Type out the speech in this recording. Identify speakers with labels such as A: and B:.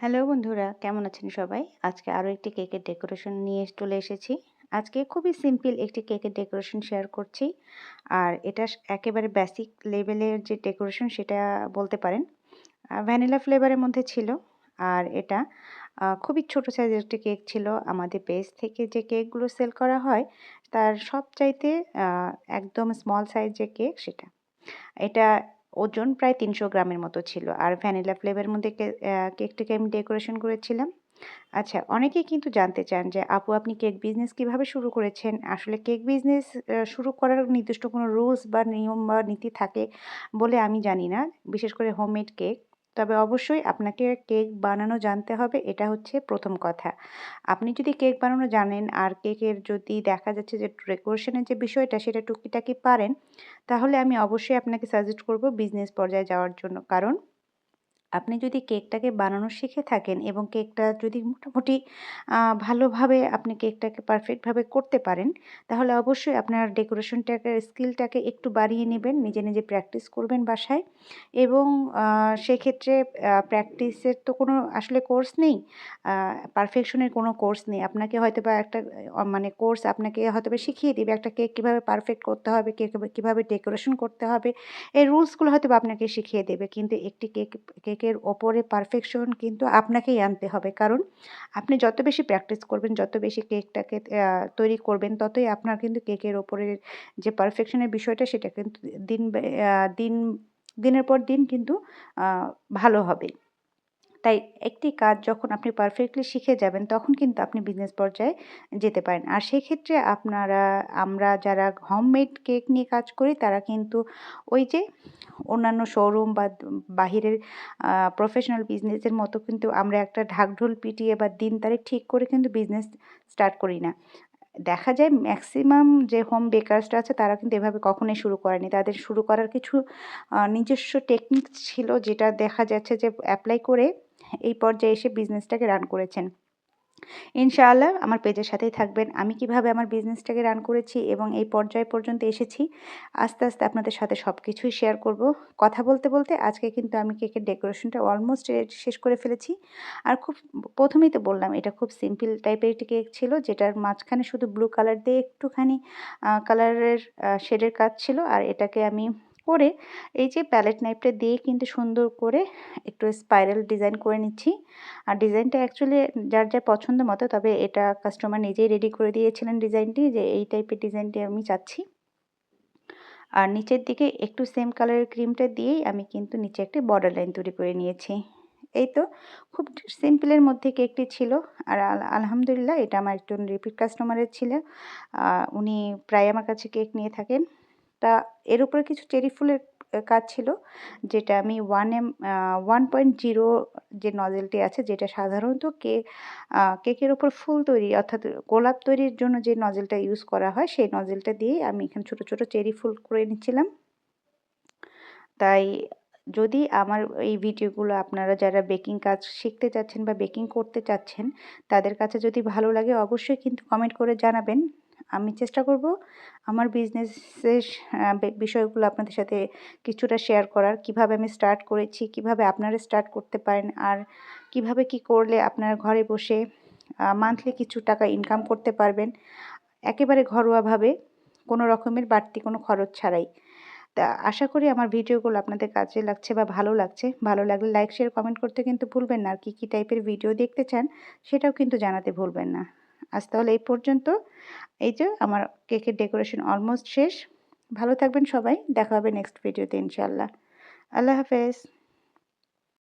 A: Hello বন্ধুরা, কেমন আছেন সবাই? আজকে আরও একটি কেকের ডেকোরেশন নিয়ে চলে এসেছি। আজকে খুবই সিম্পল একটি কেকের ডেকোরেশন শেয়ার করছি। আর এটা একেবারে বেসিক লেভেলের যে ডেকোরেশন সেটা বলতে পারেন। ভ্যানিলা ফ্লেভারের মধ্যে ছিল। আর এটা খুবই ছোট সাইজের একটি কেক ছিল। আমাদের বেস থেকে যে কেকগুলো সেল করা হয়, তার সব চাইতে একদম স্মল সাইজ যে কেক সেটা। এটা ওজন প্রায় তিনশো গ্রামের মতো ছিল। আর ভ্যানিলা ফ্লেভারের মধ্যে কেকটাকে আমি ডেকোরেশন করেছিলাম। আচ্ছা অনেকেই কিন্তু জানতে চান যে, আপু, আপনি কেক বিজনেস কীভাবে শুরু করেছেন? আসলে কেক বিজনেস শুরু করার নির্দিষ্ট কোনো রুলস বা নিয়ম বা নীতি থাকে বলে আমি জানি না। বিশেষ করে হোমমেড কেক। তবে অবশ্যই আপনাকে কেক বানানো জানতে হবে, এটা হচ্ছে প্রথম কথা। আপনি যদি কেক বানানো জানেন আর কেকের যদি দেখা যাচ্ছে যে ডেকোরেশনের যে বিষয়টা সেটা টুকিটাকি পারেন, তাহলে আমি অবশ্যই আপনাকে সাজেস্ট করব বিজনেস পর্যায়ে যাওয়ার জন্য। কারণ আপনি যদি কেকটাকে বানানো শিখে থাকেন এবং কেকটা যদি মোটামুটি ভালোভাবে আপনি কেকটাকে পারফেক্টভাবে করতে পারেন, তাহলে অবশ্যই আপনার ডেকোরেশনটাকে স্কিলটাকে একটু বাড়িয়ে নেবেন, নিজে নিজে প্র্যাকটিস করবেন বাসায়। এবং সেক্ষেত্রে প্র্যাকটিসের তো কোনো আসলে কোর্স নেই পারফেকশনের কোনো কোর্স নেই। আপনাকে হয়তো বা একটা মানে কোর্স আপনাকে হয়তো বা শিখিয়ে দিবে একটা কেক কীভাবে পারফেক্ট করতে হবে, কেক কীভাবে ডেকোরেশন করতে হবে। এই রুলসগুলো হয়তো বা আপনাকে শিখিয়ে দেবে। কিন্তু একটি কেক কেক কেকের ওপরে পারফেকশন কিন্তু আপনাকেই আনতে হবে। কারণ আপনি যত বেশি প্র্যাকটিস করবেন, যত বেশি কেকটাকে তৈরি করবেন, ততই আপনার কিন্তু কেকের ওপরের যে পারফেকশনের বিষয়টা সেটা কিন্তু দিন দিন, দিনের পর দিন কিন্তু ভালো হবে। তাই একটি কাজ যখন আপনি পারফেক্টলি শিখে যাবেন, তখন কিন্তু আপনি বিজনেস পর্যায়ে যেতে পারেন। আর সেক্ষেত্রে আপনারা, আমরা যারা হোমমেড কেক নিয়ে কাজ করি, তারা কিন্তু ওই যে অন্যান্য শোরুম বা বাহিরের প্রফেশনাল বিজনেসের মতো কিন্তু আমরা একটা ঢাকঢোল পিটিয়ে বা দিন তারিখ ঠিক করে কিন্তু বিজনেস স্টার্ট করি না। দেখা যায় ম্যাক্সিমাম যে হোম বেকার্সটা আছে, তারা কিন্তু এভাবে কখনোই শুরু করেনি। তাদের শুরু করার কিছু নিজস্ব টেকনিক ছিল, যেটা দেখা যাচ্ছে যে অ্যাপ্লাই করে এই পর্যায়ে এসে বিজনেসটাকে রান করেছেন। ইনশাআল্লাহ আমার পেজের সাথেই থাকবেন। আমি কীভাবে আমার বিজনেসটাকে রান করেছি এবং এই পর্যায় পর্যন্ত এসেছি, আস্তে আস্তে আপনাদের সাথে সব কিছুই শেয়ার করব। কথা বলতে বলতে আজকে কিন্তু আমি কেকের ডেকোরেশনটা অলমোস্ট শেষ করে ফেলেছি। আর খুব প্রথমেই তো বললাম, এটা খুব সিম্পল টাইপের একটি কেক ছিল, যেটার মাঝখানে শুধু ব্লু কালার দিয়ে একটুখানি কালারের শেডের কাজ ছিল। আর এটাকে আমি করে এই যে প্যালেট নাইফটা দিয়ে কিন্তু সুন্দর করে একটু স্পাইরাল ডিজাইন করে নিচ্ছি। আর ডিজাইনটা অ্যাকচুয়ালি যার যার পছন্দ মতো, তবে এটা কাস্টমার নিজেই রেডি করে দিয়েছিলেন ডিজাইনটি যে এই টাইপের ডিজাইনটি আমি চাচ্ছি। আর নিচের দিকে একটু সেম কালারের ক্রিমটা দিয়েই আমি কিন্তু নিচে একটি বর্ডার লাইন তৈরি করে নিয়েছি। এই তো খুব সিম্পলের মধ্যে কেকটি ছিল। আর আলহামদুলিল্লাহ এটা আমার একজন রিপিট কাস্টমারের ছিল। উনি প্রায় আমার কাছে কেক নিয়ে থাকেন। তা এর উপরে কিছু চেরি ফুলের কাজ ছিল, যেটা আমি one M one point zero যে নজেলটি আছে, যেটা সাধারণত কেক কেকের ওপর ফুল তৈরি, অর্থাৎ গোলাপ তৈরির জন্য যে নজেলটা ইউজ করা হয়, সেই নজেলটা দিয়েই আমি এখানে ছোট ছোট চেরি ফুল করে নিচ্ছিলাম। তাই যদি আমার এই ভিডিওগুলো আপনারা যারা বেকিং কাজ শিখতে চাচ্ছেন বা বেকিং করতে চাচ্ছেন, তাদের কাছে যদি ভালো লাগে, অবশ্যই কিন্তু কমেন্ট করে জানাবেন। আমি চেষ্টা করব আমার বিজনেসের বিষয়গুলো আপনাদের সাথে কিছুটা শেয়ার করার। কীভাবে আমি স্টার্ট করেছি, কীভাবে আপনারা স্টার্ট করতে পারেন, আর কীভাবে কি করলে আপনারা ঘরে বসে মান্থলি কিছু টাকা ইনকাম করতে পারবেন। একেবারে ঘরোয়াভাবে কোনো রকমের বাড়তি কোনো খরচ ছাড়াই। তা আশা করি আমার ভিডিওগুলো আপনাদের কাজে লাগছে বা ভালো লাগছে। ভালো লাগলে লাইক শেয়ার কমেন্ট করতে কিন্তু ভুলবেন না। আর কী কী টাইপের ভিডিও দেখতে চান, সেটাও কিন্তু জানাতে ভুলবেন না। আজ তাহলে এই পর্যন্ত। এই যে আমার কেকের ডেকোরেশন অলমোস্ট শেষ। ভালো থাকবেন সবাই। দেখা হবে নেক্সট ভিডিওতে ইনশাল্লাহ আল্লাহ হাফেজ।